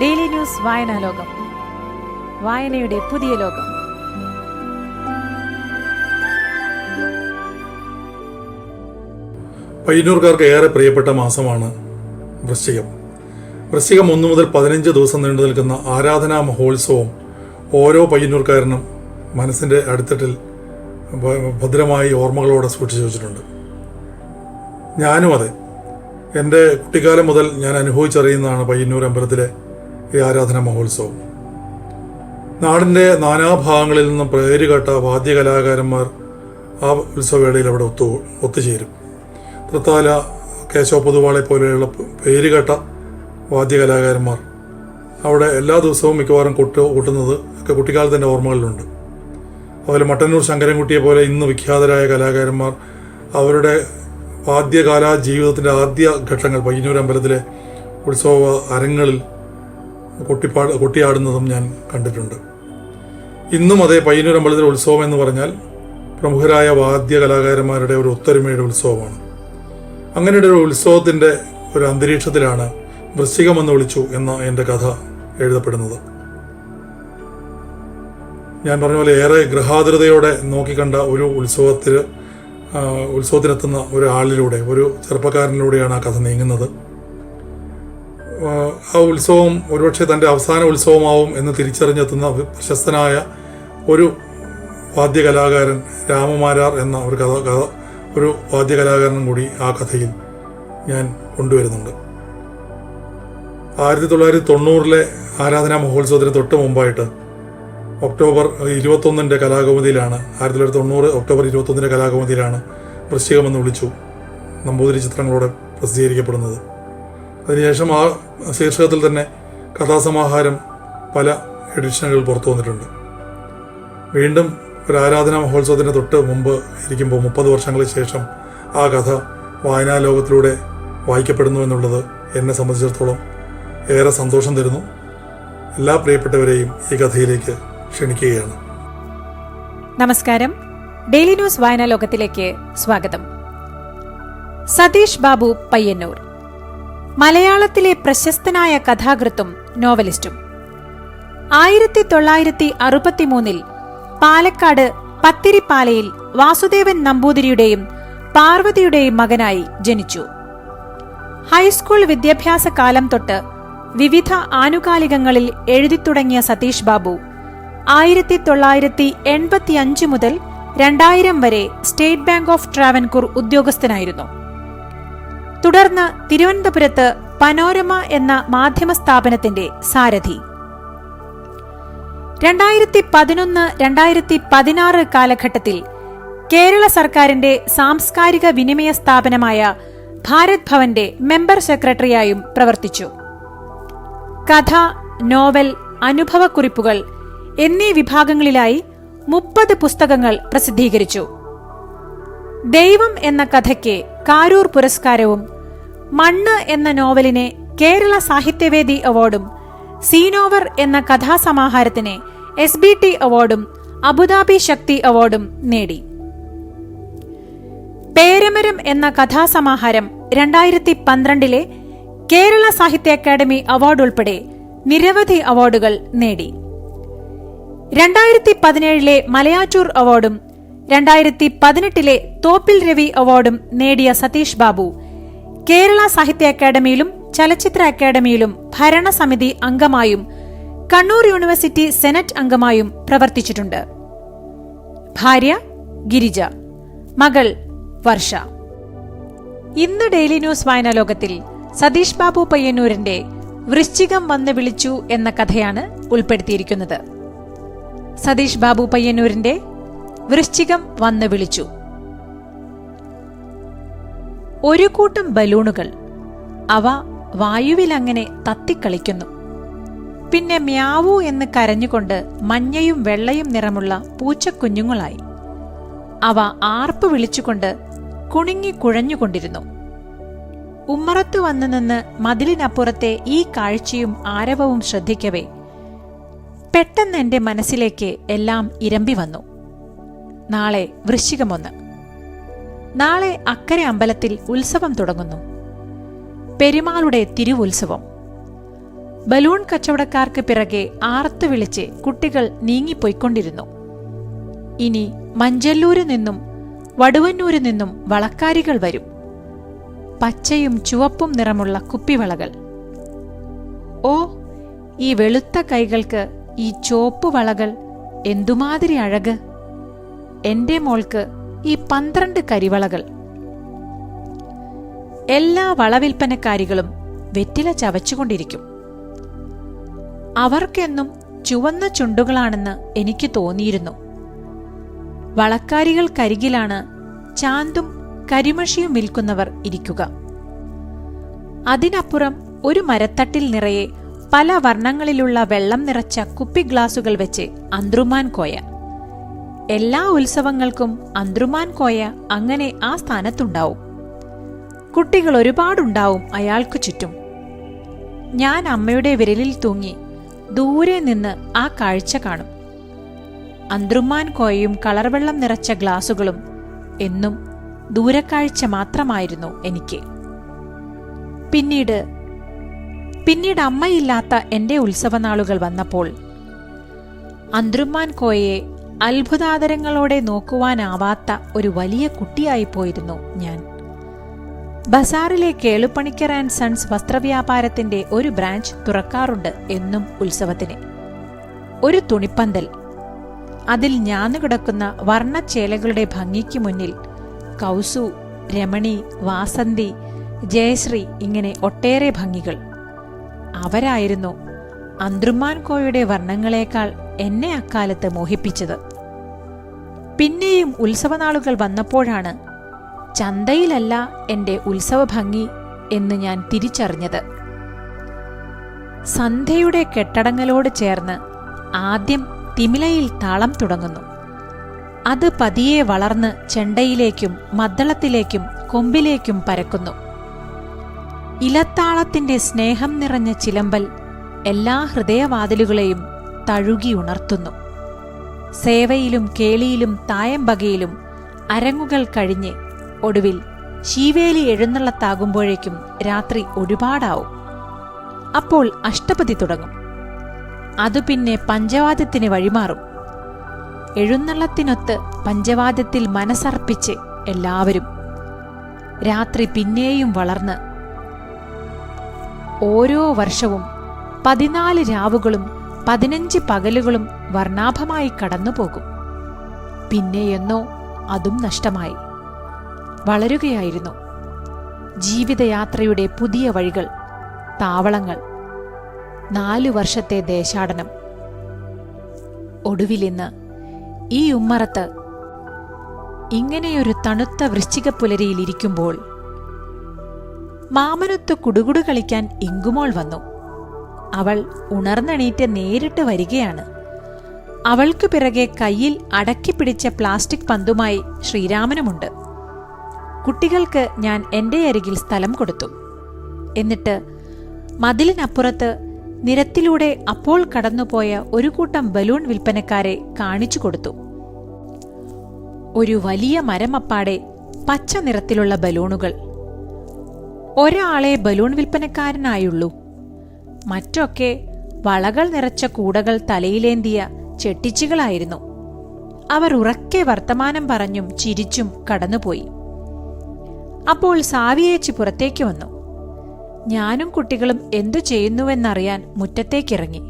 Daily news വായനാ ലോകം. വായനയുടെ പുതിയ ലോകം. പയ്യന്നൂർക്കാർക്ക് ഏറെ പ്രിയപ്പെട്ട മാസമാണ് വൃശ്ചികം. വൃശ്ചികം ഒന്നു മുതൽ പതിനഞ്ച് ദിവസം നീണ്ടു നിൽക്കുന്ന ആരാധനാ മഹോത്സവം ഓരോ പയ്യന്നൂർക്കാരനും മനസ്സിന്റെ അടിത്തട്ടിൽ ഭദ്രമായി ഓർമ്മകളോടെ സൂക്ഷിച്ചു വെച്ചിട്ടുണ്ട്. ഞാനും അതെ. എന്റെ കുട്ടിക്കാലം മുതൽ ഞാൻ അനുഭവിച്ചറിയുന്നതാണ് പയ്യന്നൂർ അമ്പലത്തിലെ ഈ ആരാധനാ മഹോത്സവം. നാടിന്റെ നാനാഭാഗങ്ങളിൽ നിന്നും പേരുകേട്ട വാദ്യകലാകാരന്മാർ ആ ഉത്സവവേളയിൽ അവിടെ ഒത്തു ഒത്തുചേരും. തൃത്താല കേശവ പൊതുവാളെ പോലെയുള്ള പേരുകേട്ട വാദ്യകലാകാരന്മാർ അവിടെ എല്ലാ ദിവസവും മിക്കവാറും കൊട്ട് കൂട്ടുന്നത് ഒക്കെ കുട്ടിക്കാലത്തിന്റെ ഓർമ്മകളിലുണ്ട്. അതുപോലെ മട്ടന്നൂർ ശങ്കരൻകുട്ടിയെ പോലെ ഇന്ന് വിഖ്യാതരായ കലാകാരന്മാർ അവരുടെ വാദ്യകാല ജീവിതത്തിന്റെ ആദ്യ ഘട്ടങ്ങൾ പയ്യന്നൂർ അമ്പലത്തിലെ ഉത്സവ അരങ്ങളിൽ കൊട്ടിപ്പാട് കൊട്ടിയാടുന്നതും ഞാൻ കണ്ടിട്ടുണ്ട്. ഇന്നും അതേ പയ്യന്നൂർ അമ്പലത്തിലെ ഉത്സവം എന്ന് പറഞ്ഞാൽ പ്രമുഖരായ വാദ്യ കലാകാരന്മാരുടെ ഒരു ഒത്തൊരുമയുടെ ഉത്സവമാണ്. അങ്ങനെയുടെ ഒരു ഉത്സവത്തിന്റെ ഒരു അന്തരീക്ഷത്തിലാണ് വൃശ്ചികമെന്ന് വിളിച്ചു എന്ന എന്റെ കഥ എഴുതപ്പെടുന്നത്. ഞാൻ പറഞ്ഞ പോലെ ഏറെ ഗൃഹാതുരതയോടെ നോക്കിക്കണ്ട ഒരു ഉത്സവത്തിൽ ഉത്സവത്തിനെത്തുന്ന ഒരാളിലൂടെ ഒരു ചെറുപ്പക്കാരനിലൂടെയാണ് ആ കഥ നീങ്ങുന്നത്. ആ, ഉത്സവം ഒരുപക്ഷെ തന്റെ അവസാന ഉത്സവമാവും എന്ന് തിരിച്ചറിഞ്ഞെത്തുന്ന പ്രശസ്തനായ ഒരു വാദ്യകലാകാരൻ രാമമാരാർ എന്ന ഒരു കഥ കഥ ഒരു വാദ്യകലാകാരനും കൂടി ആ കഥയിൽ ഞാൻ കൊണ്ടുവരുന്നുണ്ട്. ആയിരത്തി തൊള്ളായിരത്തി തൊണ്ണൂറിലെ ആരാധനാ മഹോത്സവത്തിന് തൊട്ട് മുമ്പായിട്ട് ഒക്ടോബർ ഇരുപത്തൊന്നിന്റെ കലാകൗമുദിയിലാണ്. ആയിരത്തി തൊള്ളായിരത്തി തൊണ്ണൂറ് ഒക്ടോബർ ഇരുപത്തൊന്നിന്റെ കലാകൗമുദിയിലാണ് വൃശ്ചികമെന്ന് വിളിച്ചു നമ്പൂതിരി ചിത്രങ്ങളോടെ പ്രസിദ്ധീകരിക്കപ്പെടുന്നത്. അതിനുശേഷം ആ ശീർഷകത്തിൽ തന്നെ കഥാസമാഹാരം പല എഡിഷനുകൾ പുറത്തു വന്നിട്ടുണ്ട്. വീണ്ടും ഒരു ആരാധനാ മഹോത്സവത്തിന് തൊട്ട് മുമ്പ് ഇരിക്കുമ്പോൾ മുപ്പത് വർഷങ്ങൾക്ക് ശേഷം ആ കഥ വായനാ ലോകത്തിലൂടെ വായിക്കപ്പെടുന്നു എന്നുള്ളത് എന്നെ സംബന്ധിച്ചിടത്തോളം ഏറെ സന്തോഷം തരുന്നു. എല്ലാ പ്രിയപ്പെട്ടവരെയും ഈ കഥയിലേക്ക് ക്ഷണിക്കുകയാണ്. നമസ്കാരം. ഡെയിലി ന്യൂസ് വായനാ ലോകത്തിലേക്ക് സ്വാഗതം. സതീഷ് ബാബു പയ്യന്നൂർ. മലയാളത്തിലെ പ്രശസ്തനായ കഥാകൃത്തും നോവലിസ്റ്റും. ആയിരത്തി തൊള്ളായിരത്തി അറുപത്തിമൂന്നിൽ പാലക്കാട് പത്തിരിപ്പാലയിൽ വാസുദേവൻ നമ്പൂതിരിയുടെയും പാർവതിയുടെയും മകനായി ജനിച്ചു. ഹൈസ്കൂൾ വിദ്യാഭ്യാസ കാലം തൊട്ട് വിവിധ ആനുകാലികങ്ങളിൽ എഴുതിത്തുടങ്ങിയ സതീഷ് ബാബു ആയിരത്തി തൊള്ളായിരത്തി എൺപത്തി അഞ്ച് മുതൽ രണ്ടായിരം വരെ സ്റ്റേറ്റ് ബാങ്ക് ഓഫ് ട്രാവൻകൂർ ഉദ്യോഗസ്ഥനായിരുന്നു. തുടർന്ന് തിരുവനന്തപുരത്ത് പനോരമ എന്ന മാധ്യമ സ്ഥാപനത്തിന്റെ സാരഥി. രണ്ടായിരത്തി പതിനൊന്ന് രണ്ടായിരത്തി പതിനാറ് കാലഘട്ടത്തിൽ കേരള സർക്കാരിന്റെ സാംസ്കാരിക വിനിമയ സ്ഥാപനമായ ഭാരത് ഭവന്റെ മെമ്പർ സെക്രട്ടറിയായും പ്രവർത്തിച്ചു. കഥ നോവൽ അനുഭവക്കുറിപ്പുകൾ എന്നീ വിഭാഗങ്ങളിലായി മുപ്പത് പുസ്തകങ്ങൾ പ്രസിദ്ധീകരിച്ചു. ദൈവം എന്ന കഥയ്ക്ക് കാരൂർ പുരസ്കാരവും മണ്ണ് എന്ന നോവലിനെ കേരള സാഹിത്യവേദി അവാർഡും സീനോവർ എന്ന കഥാസമാഹാരത്തിന് എസ് ബി ടി അവാർഡും അബുദാബി ശക്തി അവാർഡും നേടി. പേരമരം എന്ന കഥാസമാഹാരം രണ്ടായിരത്തി പന്ത്രണ്ടിലെ കേരള സാഹിത്യ അക്കാദമി അവാർഡ് ഉൾപ്പെടെ നിരവധി അവാർഡുകൾ നേടി. രണ്ടായിരത്തി പതിനേഴിലെ മലയാറ്റൂർ അവാർഡും രണ്ടായിരത്തി പതിനെട്ടിലെ തോപ്പിൽ രവി അവാർഡും നേടിയ സതീഷ് ബാബു. കേരള സാഹിത്യ അക്കാദമിയിലും ചലച്ചിത്ര അക്കാദമിയിലും ഭരണസമിതി അംഗമായും കണ്ണൂർ യൂണിവേഴ്സിറ്റി സെനറ്റ് അംഗമായും പ്രവർത്തിച്ചിട്ടുണ്ട്. ഭാര്യ ഗിരിജ. മകൾ വർഷ. ഇന്ന് ഡെയിലി ന്യൂസ് വായന ലോകത്തിൽ സതീഷ് ബാബു പയ്യന്നൂരിന്റെ വൃശ്ചികം വന്ന് വിളിച്ചു എന്ന കഥയാണ് ഉൾപ്പെടുത്തിയിരിക്കുന്നത്. സതീഷ് ബാബു പയ്യന്നൂരിന്റെ വൃശ്ചികം വന്ന് വിളിച്ചു. ഒരു കൂട്ടം ബലൂണുകൾ അവ വായുവിലങ്ങനെ തത്തിക്കളിക്കുന്നു. പിന്നെ മ്യാവു എന്ന് കരഞ്ഞുകൊണ്ട് മഞ്ഞയും വെള്ളയും നിറമുള്ള പൂച്ചക്കുഞ്ഞുങ്ങളായി. അവ ആർപ്പ് വിളിച്ചുകൊണ്ട് കുണുങ്ങി കുഴഞ്ഞുകൊണ്ടിരുന്നു. ഉമ്മറത്തു വന്നു നിന്ന് മതിലിനപ്പുറത്തെ ഈ കാഴ്ചയും ആരവവും ശ്രദ്ധിക്കവേ പെട്ടെന്ന് എന്റെ മനസ്സിലേക്ക് എല്ലാം ഇരമ്പി വന്നു. നാളെ വൃശ്ചികമൊന്ന്. നാളെ അക്കരെ അമ്പലത്തിൽ ഉത്സവം തുടങ്ങുന്നു. പെരുമാളുടെ തിരുവുത്സവം. ബലൂൺ കച്ചവടക്കാർക്ക് പിറകെ ആർത്തു വിളിച്ച് കുട്ടികൾ നീങ്ങിപ്പോയിക്കൊണ്ടിരുന്നു. ഇനി മഞ്ചല്ലൂരിൽ നിന്നും വടുവന്നൂരിൽ നിന്നും വളക്കാരികൾ വരും. പച്ചയും ചുവപ്പും നിറമുള്ള കുപ്പിവളകൾ. ഓ ഈ വെളുത്ത കൈകൾക്ക് ഈ ചോപ്പ് വളകൾ എന്തുമാതിരി അഴക്? എന്റെ മോൾക്ക് ഈ പന്ത്രണ്ട് കരിവളകൾ. എല്ലാ വളവിൽപ്പനക്കാരികളും വെറ്റില ചവച്ചുകൊണ്ടിരിക്കും. അവർക്കെന്നും ചുവന്ന ചുണ്ടുകളാണെന്ന് എനിക്ക് തോന്നിയിരുന്നു. വളക്കാരികൾക്കരികിലാണ് ചാന്തും കരിമഷിയും വിൽക്കുന്നവർ ഇരിക്കുക. അതിനപ്പുറം ഒരു മരത്തട്ടിൽ നിറയെ പല വർണങ്ങളിലുള്ള വെള്ളം നിറച്ച കുപ്പി ഗ്ലാസുകൾ വെച്ച് അന്ത്രുമാൻ കോയ. എല്ലാ ഉത്സവങ്ങൾക്കും അന്ത്രുമാൻ കോയ അങ്ങനെ ആ സ്ഥാനത്തുണ്ടാവും. കുട്ടികൾ ഒരുപാടുണ്ടാവും അയാൾക്കു ചുറ്റും. ഞാൻ അമ്മയുടെ വിരലിൽ തൂങ്ങി ദൂരെ നിന്ന് ആ കാഴ്ച കാണും. അന്ത്രുമാൻ കോയയും കളർവെള്ളം നിറച്ച ഗ്ലാസുകളും എന്നും ദൂരക്കാഴ്ച മാത്രമായിരുന്നു എനിക്ക്. പിന്നീട് പിന്നീട് അമ്മയില്ലാത്ത എന്റെ ഉത്സവനാളുകൾ വന്നപ്പോൾ അന്ത്രുമാൻ കോയെ അത്ഭുതാദരങ്ങളോടെ നോക്കുവാനാവാത്ത ഒരു വലിയ കുട്ടിയായിപ്പോയിരുന്നു ഞാൻ. ബസാറിലെ കേളുപ്പണിക്കർ ആൻഡ് സൺസ് വസ്ത്രവ്യാപാരത്തിന്റെ ഒരു ബ്രാഞ്ച് തുറക്കാറുണ്ട് എന്നും ഉത്സവത്തിന്. ഒരു തുണിപ്പന്തൽ. അതിൽ ഞാന്നുകിടക്കുന്ന വർണച്ചേലകളുടെ ഭംഗിക്ക് മുന്നിൽ കൗസു രമണി വാസന്തി ജയശ്രീ ഇങ്ങനെ ഒട്ടേറെ ഭംഗികൾ. അവരായിരുന്നു അന്ത്രുമാൻ കോയുടെ വർണങ്ങളേക്കാൾ എന്നെ അക്കാലത്ത് മോഹിപ്പിച്ചത്. പിന്നെയും ഉത്സവനാളുകൾ വന്നപ്പോഴാണ് ചന്തയിലല്ല എന്റെ ഉത്സവഭംഗി എന്ന് ഞാൻ തിരിച്ചറിഞ്ഞത്. സന്ധ്യയുടെ കെട്ടടങ്ങലോട് ചേർന്ന് ആദ്യം തിമിലയിൽ താളം തുടങ്ങുന്നു. അത് പതിയെ വളർന്ന് ചെണ്ടയിലേക്കും മദ്ദളത്തിലേക്കും കൊമ്പിലേക്കും പരക്കുന്നു. ഇലത്താളത്തിന്റെ സ്നേഹം നിറഞ്ഞ ചിലമ്പൽ എല്ലാ ഹൃദയവാതിലുകളെയും തഴുകി ഉണർത്തുന്നു സേവയിലും കേളിയിലും തായമ്പകയിലും അരങ്ങുകൾ കഴിഞ്ഞ് ഒടുവിൽ ശീവേലി എഴുന്നള്ളത്താകുമ്പോഴേക്കും രാത്രി ഒരുപാടാവും. അപ്പോൾ അഷ്ടപതി തുടങ്ങും. അതു പിന്നെ പഞ്ചവാദ്യത്തിന് വഴിമാറും. എഴുന്നള്ളത്തിനൊത്ത് പഞ്ചവാദ്യത്തിൽ മനസ്സർപ്പിച്ച് എല്ലാവരും രാത്രി പിന്നെയും വളർന്ന് ഓരോ വർഷവും പതിനാല് രാവുകളും പതിനഞ്ച് പകലുകളും വർണാഭമായി കടന്നുപോകും. പിന്നെയെന്നോ അതും നഷ്ടമായി. വളരുകയായിരുന്നു. ജീവിതയാത്രയുടെ പുതിയ വഴികൾ താവളങ്ങൾ നാലു വർഷത്തെ ദേശാടനം. ഒടുവിലിന്ന് ഈ ഉമ്മറത്ത് ഇങ്ങനെയൊരു തണുത്ത വൃശ്ചിക പുലരിയിലിരിക്കുമ്പോൾ മാമനൊത്ത് കുടുകുടു കളിക്കാൻ ഇങ്കുമോൾ വന്നു. അവൾ ഉണർന്നെണീറ്റ് നേരിട്ട് വരികയാണ്. അവൾക്ക് പിറകെ കയ്യിൽ അടക്കി പിടിച്ച പ്ലാസ്റ്റിക് പന്തുമായി ശ്രീരാമനുമുണ്ട്. കുട്ടികൾക്ക് ഞാൻ എന്റെ അരികിൽ സ്ഥലം കൊടുത്തു. എന്നിട്ട് മതിലിനപ്പുറത്ത് നിരത്തിലൂടെ അപ്പോൾ കടന്നുപോയ ഒരു കൂട്ടം ബലൂൺ വിൽപ്പനക്കാരെ കാണിച്ചു കൊടുത്തു. ഒരു വലിയ മരമപ്പാടെ പച്ച നിറത്തിലുള്ള ബലൂണുകൾ. ഒരാളെ ബലൂൺ വിൽപ്പനക്കാരനായുള്ളൂ. മറ്റൊക്കെ വളകൾ നിറച്ച കൂടകൾ തലയിലേന്തിയ ചെട്ടിച്ചുകളായിരുന്നു. അവർ ഉറക്കെ വർത്തമാനം പറഞ്ഞും ചിരിച്ചും കടന്നുപോയി. അപ്പോൾ സാവിയേച്ചി പുറത്തേക്ക് വന്നു. ഞാനും കുട്ടികളും എന്തു ചെയ്യുന്നുവെന്നറിയാൻ മുറ്റത്തേക്കിറങ്ങി.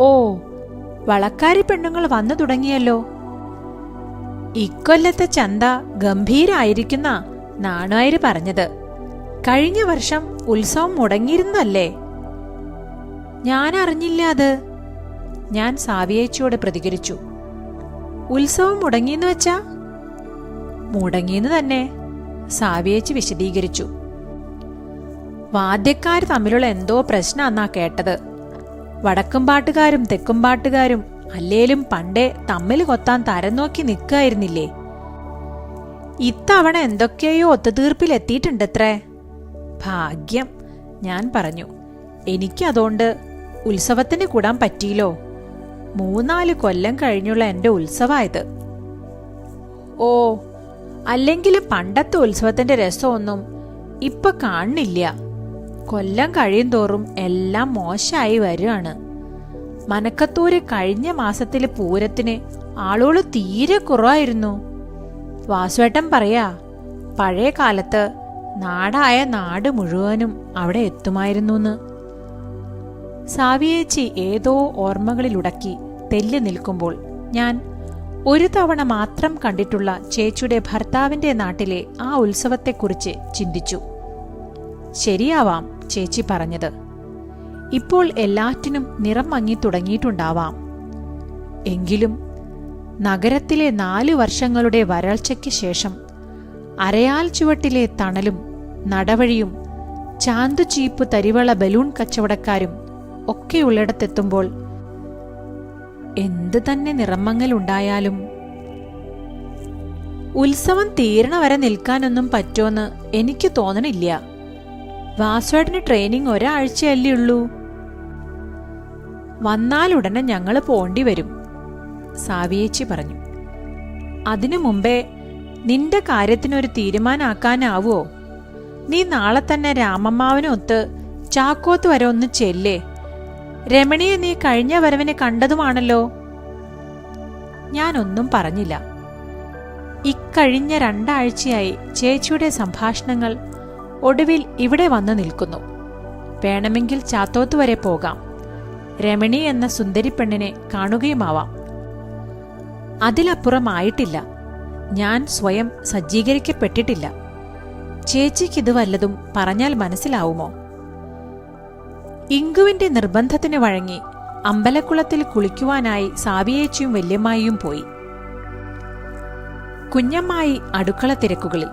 ഓ വളക്കാരി പെണ്ണുങ്ങൾ വന്നു തുടങ്ങിയല്ലോ. ഇക്കൊല്ലത്തെ ചന്ത ഗംഭീരായിരിക്കുന്ന നാണായര് പറഞ്ഞത്. കഴിഞ്ഞ വർഷം ഉത്സവം മുടങ്ങിയിരുന്നല്ലേ ഞാൻ അറിഞ്ഞില്ല അത്. ഞാൻ സാവിയേച്ചിയോട് പ്രതികരിച്ചു. ഉത്സവം മുടങ്ങിയെന്ന് വെച്ചാ? മുടങ്ങിയെന്ന് തന്നെ സാവിയേച്ചി വിശദീകരിച്ചു. വാദ്യക്കാർ തമ്മിലുള്ള എന്തോ പ്രശ്നമെന്നാ കേട്ടത്. വടക്കുംപാട്ടുകാരും തെക്കുംപാട്ടുകാരും അല്ലേലും പണ്ടേ തമ്മിൽ കൊത്താൻ തരം നോക്കി നിൽക്കായിരുന്നില്ലേ ഇത്തവണ എന്തൊക്കെയോ ഒത്തുതീർപ്പിലെത്തിയിട്ടുണ്ടത്രേ? ഭാഗ്യം ഞാൻ പറഞ്ഞു. എനിക്കതുകൊണ്ട് ഉത്സവത്തിന് കൂടാൻ പറ്റിയില്ലോ? മൂന്നാൽ കൊല്ലം കഴിഞ്ഞുള്ള എന്റെ ഉത്സവമായത് ഓ അല്ലെങ്കിൽ പണ്ടത്തെ ഉത്സവത്തിന്റെ രസമൊന്നും ഇപ്പൊ കാണുന്നില്ല കൊല്ലം കഴിയും തോറും എല്ലാം മോശമായി വരികയാണ് മനക്കത്തൂര് കഴിഞ്ഞ മാസത്തിലെ പൂരത്തിന് ആളുകൾ തീരെ കുറവായിരുന്നു. വാസുവേട്ടൻ പറയാ പഴയ കാലത്ത് നാടായ നാട് മുഴുവനും അവിടെ എത്തുമായിരുന്നുന്ന്. സാവിയേച്ചി ഏതോ ഓർമ്മകളിലുടക്കി തെല്ല് നിൽക്കുമ്പോൾ ഞാൻ ഒരു തവണ മാത്രം കണ്ടിട്ടുള്ള ചേച്ചിയുടെ ഭർത്താവിന്റെ നാട്ടിലെ ആ ഉത്സവത്തെക്കുറിച്ച് ചിന്തിച്ചു. ശരിയാവാം ചേച്ചി പറഞ്ഞത്. ഇപ്പോൾ എല്ലാറ്റിനും നിറം മങ്ങി തുടങ്ങിയിട്ടുണ്ടാവാം. എങ്കിലും നഗരത്തിലെ നാലു വർഷങ്ങളുടെ വരൾച്ചയ്ക്ക് ശേഷം അരയാൽ ചുവട്ടിലെ തണലും നടവഴിയും ചാന്തുചീപ്പ് തരിവള ബലൂൺ കച്ചവടക്കാരും ഒക്കെയുള്ളിടത്തെത്തുമ്പോൾ എന്ത് തന്നെ നിറമങ്ങലുണ്ടായാലും ഉത്സവം തീരണ വരെ നിൽക്കാനൊന്നും പറ്റുമെന്ന് എനിക്ക് തോന്നണില്ല. വാസ്വേഡിന് ട്രെയിനിങ് ഒരാഴ്ചയല്ലേ ഉള്ളൂ വന്നാലുടനെ ഞങ്ങൾ പോണ്ടി വരും സാവിയേച്ചി പറഞ്ഞു. അതിനു മുമ്പേ നിന്റെ കാര്യത്തിനൊരു തീരുമാനാക്കാനാവോ നീ നാളെ തന്നെ രാമമ്മാവനൊത്ത് ചാക്കോത്ത് വരെ ഒന്ന് ചെല്ലേ. രമണിയെ നീ കഴിഞ്ഞ വരവിനെ കണ്ടതുമാണല്ലോ. ഞാനൊന്നും പറഞ്ഞില്ല. ഇക്കഴിഞ്ഞ രണ്ടാഴ്ചയായി ചേച്ചിയുടെ സംഭാഷണങ്ങൾ ഒടുവിൽ ഇവിടെ വന്നു നിൽക്കുന്നു. വേണമെങ്കിൽ ചാത്തോത്ത് വരെ പോകാം. രമണി എന്ന സുന്ദരി പെണ്ണിനെ കാണുകയുമാവാം. അതിലപ്പുറമായിട്ടില്ല. ഞാൻ സ്വയം സജ്ജീകരിക്കപ്പെട്ടിട്ടില്ല. ചേച്ചിക്കിത് വല്ലതും പറഞ്ഞാൽ മനസ്സിലാവുമോ? ഇങ്കുവിന്റെ നിർബന്ധത്തിന് വഴങ്ങി അമ്പലക്കുളത്തിൽ കുളിക്കുവാനായി സാവിയേച്ചിയും വല്യമ്മായിയും പോയി. കുഞ്ഞമ്മായി അടുക്കള തിരക്കുകളിൽ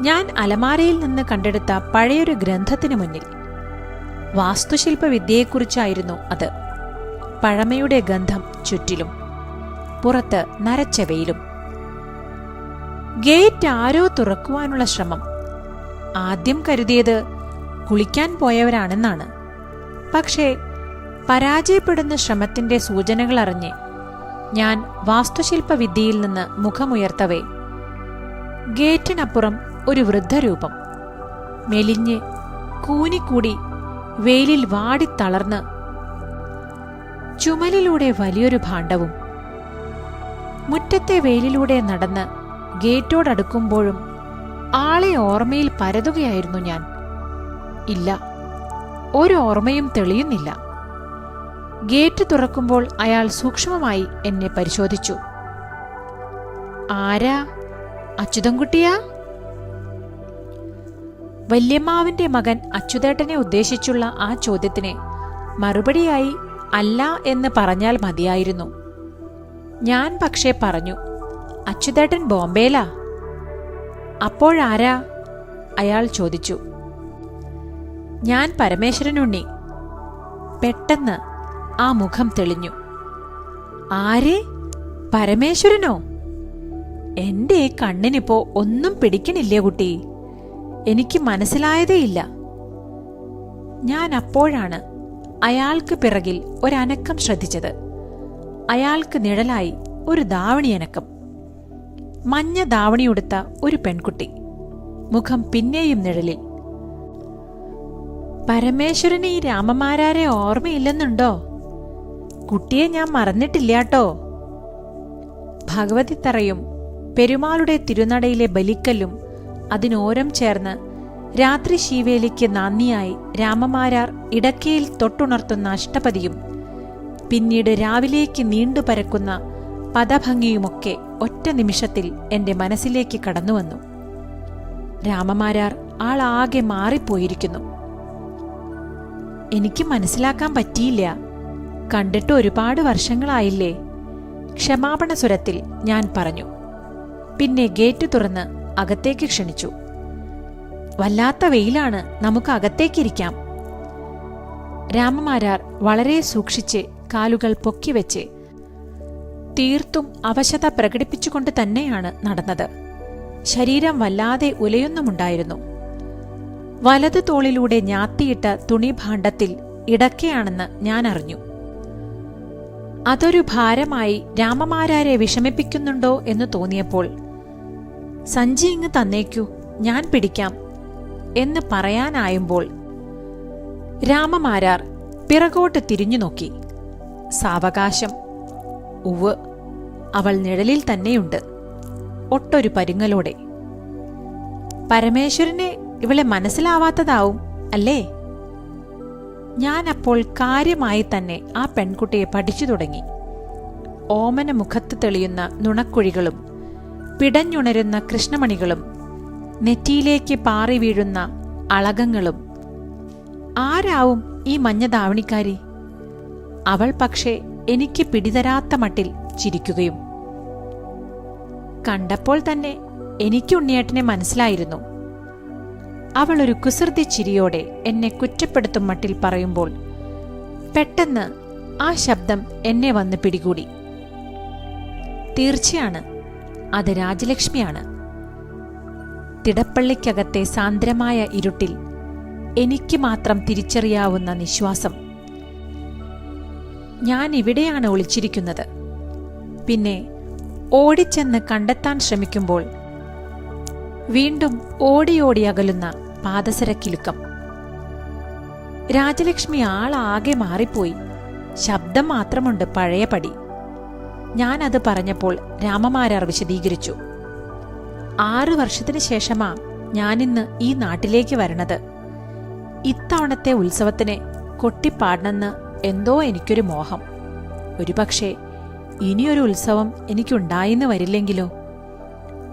ഞാൻ അലമാരയിൽ നിന്ന് കണ്ടെടുത്ത പഴയൊരു ഗ്രന്ഥത്തിന് മുന്നിൽ. വാസ്തുശില്പ വിദ്യയെക്കുറിച്ചായിരുന്നു അത്. പഴമയുടെ ഗന്ധം ചുറ്റിലും പുറത്ത് നരച്ച വെയിലും ഗേറ്റ് ആരോ തുറക്കുവാനുള്ള ശ്രമം. ആദ്യം കരുതിയത് കുളിക്കാൻ പോയവരാണെന്നാണ്. പക്ഷേ പരാജയപ്പെടുന്ന ശ്രമത്തിന്റെ സൂചനകൾ അറിഞ്ഞ് ഞാൻ വാസ്തുശില്പ വിദ്യയിൽ നിന്ന് മുഖമുയർത്തവേ. ഗേറ്റിനപ്പുറം ഒരു വൃദ്ധരൂപം. മെലിഞ്ഞ് കൂനിക്കൂടി വെയിലിൽ വാടിത്തളർന്ന് ചുമലിലൂടെ വലിയൊരു ഭാണ്ഡവും മുറ്റത്തെ വെയിലിലൂടെ നടന്ന് ഗേറ്റോടടുക്കുമ്പോഴും ആളെ ഓർമ്മയിൽ പരതുകയായിരുന്നു ഞാൻ. ഇല്ല ഒരു ഓർമ്മയും തെളിയുന്നില്ല. ഗേറ്റ് തുറക്കുമ്പോൾ അയാൾ സൂക്ഷ്മമായി എന്നെ പരിശോധിച്ചു. ആരാ? അച്യുതൻകുട്ടിയാ? വല്യമ്മാവിന്റെ മകൻ അച്യുതേട്ടനെ ഉദ്ദേശിച്ചുള്ള ആ ചോദ്യത്തിന് മറുപടിയായി അല്ല എന്ന് പറഞ്ഞാൽ മതിയായിരുന്നു. ഞാൻ പക്ഷേ പറഞ്ഞു അച്യുതേട്ടൻ ബോംബെയിലാ? അപ്പോഴാരാ? അയാൾ ചോദിച്ചു. ഞാൻ പരമേശ്വരനുണ്ണി. പെട്ടെന്ന് ആ മുഖം തെളിഞ്ഞു. ആരെ? പരമേശ്വരനോ? എന്റെ ഈ കണ്ണിനിപ്പോ ഒന്നും പിടിക്കണില്ലേ കുട്ടി? എനിക്ക് മനസ്സിലായതേയില്ല ഞാൻ അപ്പോഴാണ് അയാൾക്ക് പിറകിൽ ഒരനക്കം ശ്രദ്ധിച്ചത്. അയാൾക്ക് നിഴലായി ഒരു ധാവണിയനക്കം മഞ്ഞ ധാവണിയുടുത്ത ഒരു പെൺകുട്ടി. മുഖം പിന്നെയും നിഴലിൽ. പരമേശ്വരന് ഈ രാമമാരാരെ ഓർമ്മയില്ലെന്നുണ്ടോ? കുട്ടിയെ ഞാൻ മറന്നിട്ടില്ലാട്ടോ. ഭഗവതിത്തറയും പെരുമാളുടെ തിരുനടയിലെ ബലിക്കല്ലും അതിനോരം ചേർന്ന് രാത്രി ശീവേലിക്ക് നന്ദിയായി രാമമാരാർ ഇടക്കയിൽ തൊട്ടുണർത്തുന്ന അഷ്ടപതിയും പിന്നീട് രാവിലേക്ക് നീണ്ടു പരക്കുന്ന പദഭംഗിയുമൊക്കെ ഒറ്റ നിമിഷത്തിൽ എന്റെ മനസ്സിലേക്ക് കടന്നുവന്നു രാമമാരാർ ആളാകെ മാറിപ്പോയിരിക്കുന്നു. എനിക്ക് മനസ്സിലാക്കാൻ പറ്റിയില്ല. കണ്ടിട്ട് ഒരുപാട് വർഷങ്ങളായില്ലേ? ക്ഷമാപണ സ്വരത്തിൽ ഞാൻ പറഞ്ഞു. പിന്നെ ഗേറ്റ് തുറന്ന് അകത്തേക്ക് ക്ഷണിച്ചു. വല്ലാത്ത വെയിലാണ് നമുക്ക് അകത്തേക്കിരിക്കാം രാമമാരാർ വളരെ സൂക്ഷിച്ച് കാലുകൾ പൊക്കിവെച്ച് തീർത്തും അവശത പ്രകടിപ്പിച്ചുകൊണ്ട് തന്നെയാണ് നടന്നത്. ശരീരം വല്ലാതെ ഉലയുന്നുമുണ്ടായിരുന്നു. വലത് തോളിലൂടെ ഞാത്തിയിട്ട തുണിഭാണ്ഡത്തിൽ ഇടക്കയാണെന്ന് ഞാൻ അറിഞ്ഞു അതൊരു ഭാരമായി രാമമാരാരെ വിഷമിപ്പിക്കുന്നുണ്ടോ എന്ന് തോന്നിയപ്പോൾ സഞ്ചി ഇങ്ങ് തന്നേക്കൂ ഞാൻ പിടിക്കാം എന്ന് പറയാനായുമ്പോൾ രാമമാരാർ പിറകോട്ട് തിരിഞ്ഞു നോക്കി സാവകാശം ഉവ് അവൾ നിഴലിൽ തന്നെയുണ്ട്. ഒട്ടൊരു പരുങ്ങലോടെ. പരമേശ്വരനെ ഇവളെ മനസ്സിലാവാത്തതാവും അല്ലേ? ഞാൻ അപ്പോൾ കാര്യമായി തന്നെ ആ പെൺകുട്ടിയെ പഠിച്ചു തുടങ്ങി. ഓമന മുഖത്ത് തെളിയുന്ന നുണക്കുഴികളും പിടഞ്ഞുണരുന്ന കൃഷ്ണമണികളും നെറ്റിയിലേക്ക് പാറി വീഴുന്ന അളകങ്ങളും. ആരാവും ഈ മഞ്ഞ ദാവണിക്കാരി? അവൾ പക്ഷേ എനിക്ക് പിടിതരാത്ത മട്ടിൽ ചിരിക്കുകയും. കണ്ടപ്പോൾ തന്നെ എനിക്ക് ഉണ്ണിയേട്ടനെ മനസ്സിലായിരുന്നു. അവൾ ഒരു കുസൃതി ചിരിയോടെ എന്നെ കുറ്റപ്പെടുത്തും മട്ടിൽ പറയുമ്പോൾ പെട്ടെന്ന് ആ ശബ്ദം എന്നെ വന്ന് പിടികൂടി. തീർച്ചയാണ് അത് രാജലക്ഷ്മിയാണ്. തിടപ്പള്ളിക്കകത്തെ സാന്ദ്രമായ ഇരുട്ടിൽ എനിക്ക് മാത്രം തിരിച്ചറിയാവുന്ന നിശ്വാസം ഞാൻ ഇവിടെയാണ് ഒളിച്ചിരിക്കുന്നത്. പിന്നെ ഓടിച്ചെന്ന് കണ്ടെത്താൻ ശ്രമിക്കുമ്പോൾ വീണ്ടും ഓടിയോടി അകലുന്ന പാദസരക്കിലുക്കം. രാജലക്ഷ്മി ആളാകെ മാറിപ്പോയി. ശബ്ദം മാത്രമുണ്ട് പഴയപടി ഞാനത് പറഞ്ഞപ്പോൾ രാമമാരാർ വിശദീകരിച്ചു. ആറു വർഷത്തിനു ശേഷമാ ഞാനിന്ന് ഈ നാട്ടിലേക്ക് വരണത്. ഇത്തവണത്തെ ഉത്സവത്തിന് കൊട്ടിപ്പാടണമെന്ന് എന്തോ എനിക്കൊരു മോഹം. ഒരുപക്ഷെ ഇനിയൊരു ഉത്സവം എനിക്കുണ്ടായിന്ന് വരില്ലെങ്കിലോ?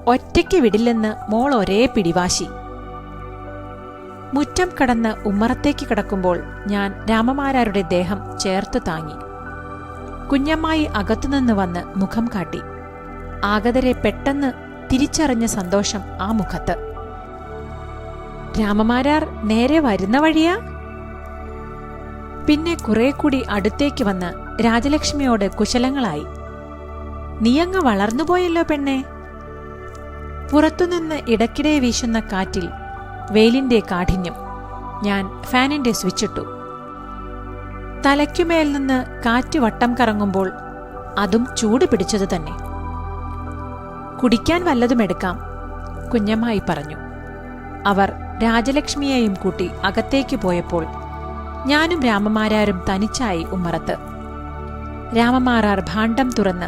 ഒറ്റയ്ക്ക് വിടില്ലെന്ന് മോൾ ഒരേ പിടിവാശി. മുറ്റം കടന്ന് ഉമ്മറത്തേക്ക് കിടക്കുമ്പോൾ ഞാൻ രാമമാരാരുടെ ദേഹം ചേർത്ത് താങ്ങി. കുഞ്ഞമ്മായി അകത്തുനിന്ന് വന്ന് മുഖം കാട്ടി. ആഗതരെ പെട്ടെന്ന് തിരിച്ചറിഞ്ഞ സന്തോഷം ആ മുഖത്ത്. രാമമാരാർ നേരെ വരുന്ന വഴിയാ? പിന്നെ കുറെ കൂടി അടുത്തേക്ക് വന്ന് രാജലക്ഷ്മിയോട് കുശലങ്ങളായി. നീയങ്ങ് വളർന്നുപോയല്ലോ പെണ്ണെ. പുറത്തുനിന്ന് ഇടയ്ക്കിടെ വീശുന്ന കാറ്റിൽ വെയിലിന്റെ കാഠിന്യം ഞാൻ ഫാനിന്റെ സ്വിച്ചിട്ടു. തലയ്ക്കുമേൽ നിന്ന് കാറ്റ് വട്ടം കറങ്ങുമ്പോൾ അതും ചൂട് പിടിച്ചത് തന്നെ. കുടിക്കാൻ വല്ലതും എടുക്കാം കുഞ്ഞമ്മായി പറഞ്ഞു. അവർ രാജലക്ഷ്മിയെയും കൂട്ടി അകത്തേക്ക് പോയപ്പോൾ ഞാനും രാമമാരാരും തനിച്ചായി ഉമ്മറത്ത്. രാമമാരാർ ഭാണ്ഡം തുറന്ന്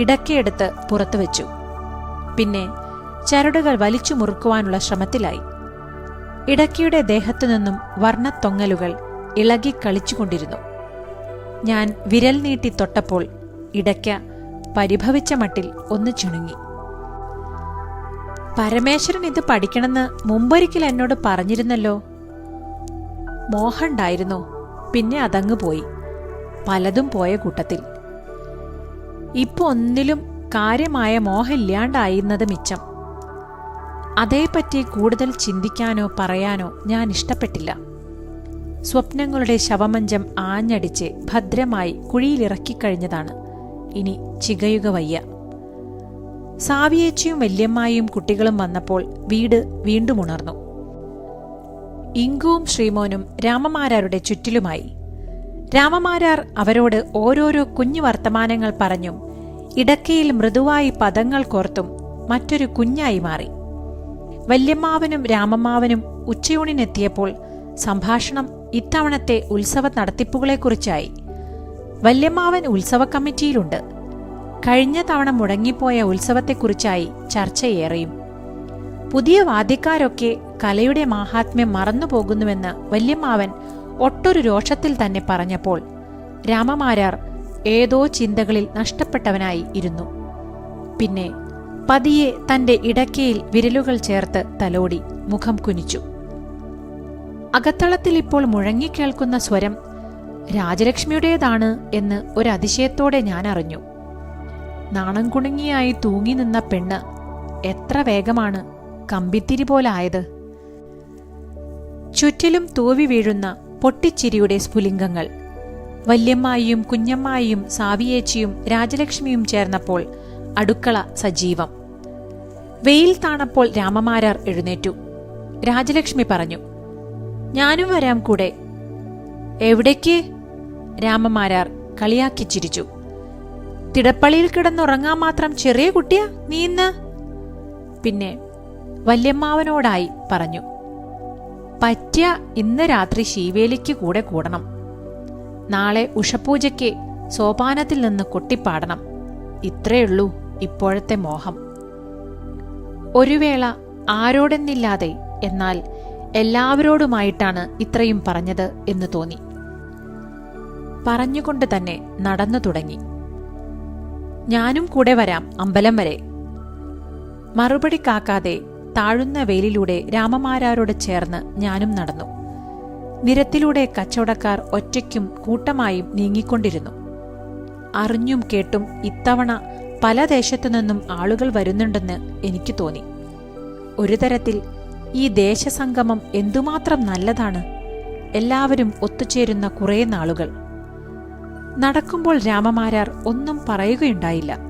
ഇടയ്ക്കെടുത്ത് പുറത്തു വെച്ചു. പിന്നെ ചരടുകൾ വലിച്ചു മുറുക്കുവാനുള്ള ശ്രമത്തിലായി. ഇടയ്ക്കയുടെ ദേഹത്തു നിന്നും വർണത്തൊങ്ങലുകൾ ഇളകി കളിച്ചുകൊണ്ടിരുന്നു. ഞാൻ വിരൽ നീട്ടി തൊട്ടപ്പോൾ ഇടയ്ക്ക പരിഭവിച്ച മട്ടിൽ ഒന്ന് ചുണുങ്ങി. പരമേശ്വരൻ ഇത് പഠിക്കണമെന്ന് മുമ്പൊരിക്കൽ എന്നോട് പറഞ്ഞിരുന്നല്ലോ? മോഹണ്ടായിരുന്നു. പിന്നെ അതങ്ങ് പോയി. പലതും പോയ കൂട്ടത്തിൽ. ഇപ്പൊ ഒന്നിലും കാര്യമായ മോഹമില്ലാണ്ടായിരുന്നത് മിച്ചം. അതേപ്പറ്റി കൂടുതൽ ചിന്തിക്കാനോ പറയാനോ ഞാൻ ഇഷ്ടപ്പെട്ടില്ല. സ്വപ്നങ്ങളുടെ ശവമഞ്ചം ആഞ്ഞടിച്ച് ഭദ്രമായി കുഴിയിലിറക്കിക്കഴിഞ്ഞതാണ്. ഇനി ചികയുക വയ്യ. സാവിയേച്ചിയും വല്യമ്മായും കുട്ടികളും വന്നപ്പോൾ വീട് വീണ്ടും ഉണർന്നു. ഇങ്കുവും ശ്രീമോനും രാമമാരാരുടെ ചുറ്റിലുമായി. രാമമാരാർ അവരോട് ഓരോരോ കുഞ്ഞു വർത്തമാനങ്ങൾ പറഞ്ഞും ഇടക്കയിൽ മൃദുവായി പദങ്ങൾ കോർത്തും മറ്റൊരു കുഞ്ഞായി മാറി. വല്യമ്മാവനും രാമമ്മാവനും ഉച്ചയൂണിനെത്തിയപ്പോൾ സംഭാഷണം ഇത്തവണത്തെ ഉത്സവ നടത്തിപ്പുകളെക്കുറിച്ചായി. വല്യമ്മാവൻ ഉത്സവ കമ്മിറ്റിയിലുണ്ട്. കഴിഞ്ഞ തവണ മുടങ്ങിപ്പോയ ഉത്സവത്തെക്കുറിച്ചായി ചർച്ചയേറെയും. പുതിയ വാദ്യക്കാരൊക്കെ കലയുടെ മാഹാത്മ്യം മറന്നുപോകുന്നുവെന്ന് വല്യമ്മാവൻ ഒട്ടൊരു രോഷത്തിൽ തന്നെ പറഞ്ഞപ്പോൾ രാമമാരാർ ഏതോ ചിന്തകളിൽ നഷ്ടപ്പെട്ടവനായി ഇരുന്നു. പിന്നെ പതിയെ തന്റെ ഇടക്കയിൽ വിരലുകൾ ചേർത്ത് തലോടി മുഖം കുനിച്ചു. അകത്തളത്തിൽ ഇപ്പോൾ മുഴങ്ങിക്കേൾക്കുന്ന സ്വരം രാജലക്ഷ്മിയുടേതാണ് എന്ന് ഒരതിശയത്തോടെ ഞാൻ അറിഞ്ഞു. നാണം കുണുങ്ങിയായി തൂങ്ങി നിന്ന പെണ്ണ് എത്ര വേഗമാണ് കമ്പിത്തിരി പോലായത്. ചുറ്റിലും തൂവി വീഴുന്ന പൊട്ടിച്ചിരിയുടെ സ്ഫുലിംഗങ്ങൾ. വല്യമ്മായിയും കുഞ്ഞമ്മായിയും സാവിയേച്ചിയും രാജലക്ഷ്മിയും ചേർന്നപ്പോൾ അടുക്കള സജീവം. വെയിൽ താണപ്പോൾ രാമമാരാർ എഴുന്നേറ്റു. രാജലക്ഷ്മി പറഞ്ഞു ഞാനും വരാം കൂടെ. എവിടേക്ക്? രാമമാരാർ കളിയാക്കി ചിരിച്ചു. തിടപ്പള്ളിയിൽ കിടന്നുറങ്ങാൻ മാത്രം ചെറിയ കുട്ടിയാ നീ ഇന്ന്? പിന്നെ വല്യമ്മാവനോടായി പറഞ്ഞു പറ്റിയ ഇന്ന് രാത്രി ശീവേലിക്ക് കൂടെ കൂടണം. നാളെ ഉഷപൂജയ്ക്ക് സോപാനത്തിൽ നിന്ന് കൊട്ടിപ്പാടണം. ഇത്രയുള്ളൂ ഇപ്പോഴത്തെ മോഹം. ഒരു വേള ആരോടെന്നില്ലാതെ എന്നാൽ എല്ലാവരോടുമായിട്ടാണ് ഇത്രയും പറഞ്ഞത് എന്ന് തോന്നി. പറഞ്ഞുകൊണ്ട് തന്നെ നടന്നു തുടങ്ങി. ഞാനും കൂടെ വരാം അമ്പലം വരെ. മറുപടി കാക്കാതെ താഴുന്ന വെയിലിലൂടെ രാമമാരാരോട് ചേർന്ന് ഞാനും നടന്നു. നിരത്തിലൂടെ കച്ചവടക്കാർ ഒറ്റയ്ക്കും കൂട്ടമായും നീങ്ങിക്കൊണ്ടിരുന്നു. അറിഞ്ഞും കേട്ടും ഇത്തവണ പല ദേശത്തു നിന്നും ആളുകൾ വരുന്നുണ്ടെന്ന് എനിക്ക് തോന്നി. ഒരു തരത്തിൽ ഈ ദേശസംഗമം എന്തുമാത്രം നല്ലതാണ്? എല്ലാവരും ഒത്തുചേരുന്ന കുറേ നാളുകൾ. നടക്കുമ്പോൾ രാമമാരാർ ഒന്നും പറയുകയുണ്ടായില്ല.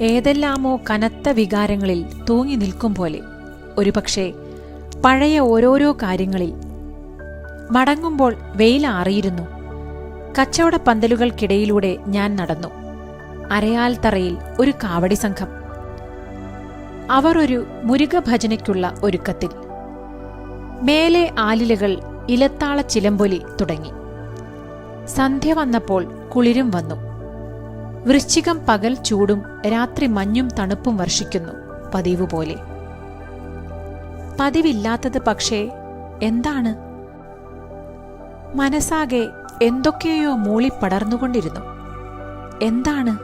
ഏതെല്ലാമോ കനത്ത വികാരങ്ങളിൽ തൂങ്ങി നിൽക്കും പോലെ. ഒരുപക്ഷെ പഴയ ഓരോരോ കാര്യങ്ങളിൽ മടങ്ങുമ്പോൾ വെയിലാറിയിരുന്നു കച്ചവട പന്തലുകൾക്കിടയിലൂടെ ഞാൻ നടന്നു. അരയാൽ തറയിൽ ഒരു കാവടി സംഘം. അവർ ഒരു മുരുകഭജനയ്ക്കുള്ള ഒരുക്കത്തിൽ. മേലെ ആലിലകൾ ഇലത്താള ചിലമ്പൊലി തുടങ്ങി. സന്ധ്യ വന്നപ്പോൾ കുളിരും വന്നു. വൃശ്ചികം പകൽ ചൂടും രാത്രി മഞ്ഞും തണുപ്പും വർഷിക്കുന്നു. പതിവ് പോലെ. പതിവില്ലാത്തത് പക്ഷേ എന്താണ്? മനസ്സാകെ എന്തൊക്കെയോ മൂളി പടർന്നുകൊണ്ടിരുന്നു. എന്താണ്?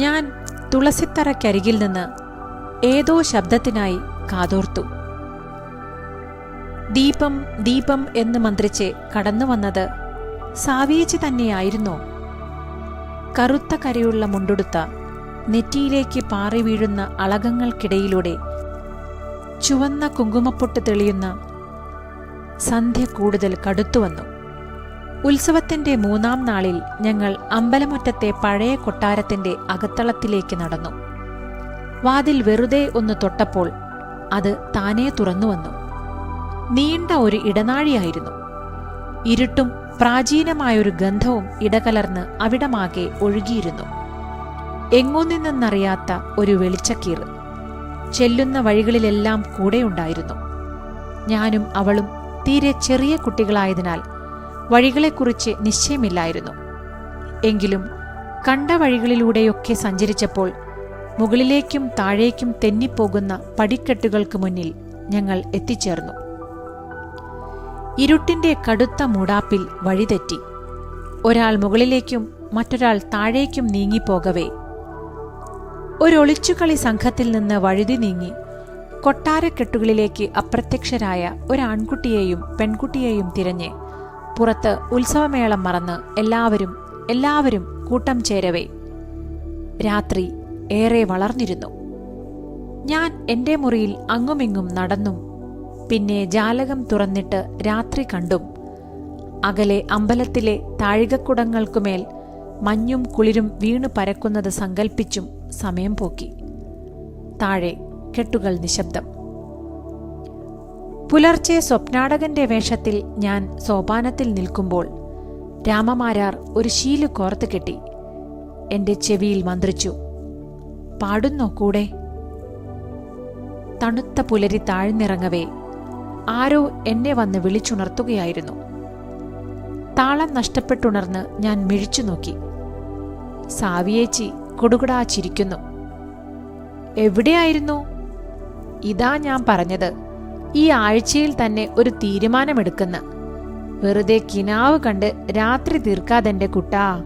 ഞാൻ തുളസിത്തറയ്ക്കരികിൽ നിന്ന് ഏതോ ശബ്ദത്തിനായി കാതോർത്തു. ദീപം ദീപം എന്ന് മന്ത്രിച്ച് കടന്നു വന്നത് തന്നെയായിരുന്നോ? കറുത്ത കരയുള്ള മുണ്ടുടുത്ത നെറ്റിയിലേക്ക് പാറി വീഴുന്ന അളകങ്ങൾക്കിടയിലൂടെ ചുവന്ന കുങ്കുമപ്പൊട്ട് തെളിയുന്ന സന്ധ്യ കൂടുതൽ കടുത്തുവന്നു ഉത്സവത്തിന്റെ മൂന്നാം നാളിൽ ഞങ്ങൾ അമ്പലമുറ്റത്തെ പഴയ കൊട്ടാരത്തിന്റെ അകത്തളത്തിലേക്ക് നടന്നു. വാതിൽ വെറുതെ ഒന്ന് തൊട്ടപ്പോൾ അത് താനേ തുറന്നുവന്നു നീണ്ട ഒരു ഇടനാഴിയായിരുന്നു. ഇരുട്ടും പ്രാചീനമായൊരു ഗന്ധവും ഇടകലർന്ന് അവിടമാകെ ഒഴുകിയിരുന്നു. എങ്ങോ നിന്നെന്നറിയാത്ത ഒരു വെളിച്ചക്കീർ ചെല്ലുന്ന വഴികളിലെല്ലാം കൂടെയുണ്ടായിരുന്നു. ഞാനും അവളും തീരെ ചെറിയ കുട്ടികളായതിനാൽ വഴികളെക്കുറിച്ച് നിശ്ചയമില്ലായിരുന്നു. എങ്കിലും കണ്ട വഴികളിലൂടെയൊക്കെ സഞ്ചരിച്ചപ്പോൾ മുകളിലേക്കും താഴേക്കും തെന്നിപ്പോകുന്ന പടിക്കെട്ടുകൾക്ക് മുന്നിൽ ഞങ്ങൾ എത്തിച്ചേർന്നു. ഇരുട്ടിന്റെ കടുത്ത മൂടാപ്പിൽ വഴിതെറ്റി. ഒരാൾ മുകളിലേക്കും മറ്റൊരാൾ താഴേക്കും നീങ്ങിപ്പോകവേ. ഒരൊളിച്ചുകളി സംഘത്തിൽ നിന്ന് വഴുതി നീങ്ങി കൊട്ടാരക്കെട്ടുകളിലേക്ക് അപ്രത്യക്ഷരായ ഒരാൺകുട്ടിയെയും പെൺകുട്ടിയെയും തിരഞ്ഞ് പുറത്ത് ഉത്സവമേളം മറന്ന് എല്ലാവരും എല്ലാവരും കൂട്ടം ചേരവേ. രാത്രി ഏറെ വളർന്നിരുന്നു. ഞാൻ എന്റെ മുറിയിൽ അങ്ങുമിങ്ങും നടന്നും പിന്നെ ജാലകം തുറന്നിട്ട് രാത്രി കണ്ടും. അകലെ അമ്പലത്തിലെ താഴികക്കുടങ്ങൾക്കുമേൽ മഞ്ഞും കുളിരും വീണു പരക്കുന്നത് സങ്കൽപ്പിച്ചും സമയം പോക്കി. താഴെ കെട്ടുകൾ നിശബ്ദം. പുലർച്ചെ സ്വപ്നാടകന്റെ വേഷത്തിൽ ഞാൻ സോപാനത്തിൽ നിൽക്കുമ്പോൾ രാമമാരാർ ഒരു ശീൽ കോർത്ത് കെട്ടി. എന്റെ ചെവിയിൽ മന്ത്രിച്ചു പാടുന്നോ കൂടെ? തണുത്ത പുലരി താഴ്ന്നിറങ്ങവേ ആരോ എന്നെ വന്ന് വിളിച്ചുണർത്തുകയായിരുന്നു. താളം നഷ്ടപ്പെട്ടുണർന്ന് ഞാൻ മിഴിച്ചു നോക്കി. സാവിയേച്ചി കൊടുകുടാ ചിരിക്കുന്നു എവിടെയായിരുന്നു? ഇതാ ഞാൻ പറഞ്ഞത്. ഈ ആഴ്ചയിൽ തന്നെ ഒരു തീരുമാനമെടുക്കുന്ന. വെറുതെ കിനാവ് കണ്ട് രാത്രി തീർക്കാതെന്റെ കുട്ടാ.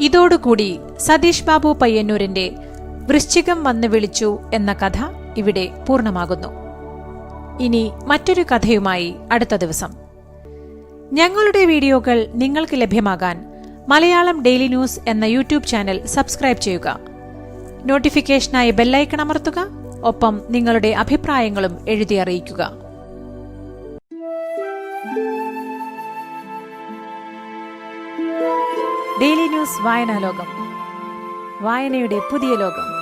ഇതോടുകൂടി സതീഷ് ബാബു പയ്യന്നൂരിന്റെ വൃശ്ചികം വന്ന് വിളിച്ചു എന്ന കഥ ഇവിടെ പൂർണമാകുന്നു. ഇനി മറ്റൊരു കഥയുമായി അടുത്ത ദിവസം. ഞങ്ങളുടെ വീഡിയോകൾ നിങ്ങൾക്ക് ലഭ്യമാകാൻ മലയാളം ഡെയിലി ന്യൂസ് എന്ന യൂട്യൂബ് ചാനൽ സബ്സ്ക്രൈബ് ചെയ്യുക. നോട്ടിഫിക്കേഷനായി ബെല്ലൈക്കൺ അമർത്തുക. ഒപ്പം നിങ്ങളുടെ അഭിപ്രായങ്ങളും എഴുതി അറിയിക്കുക. ഡെയിലി ന്യൂസ് വായനാലോകം. വായനയുടെ പുതിയ ലോകം.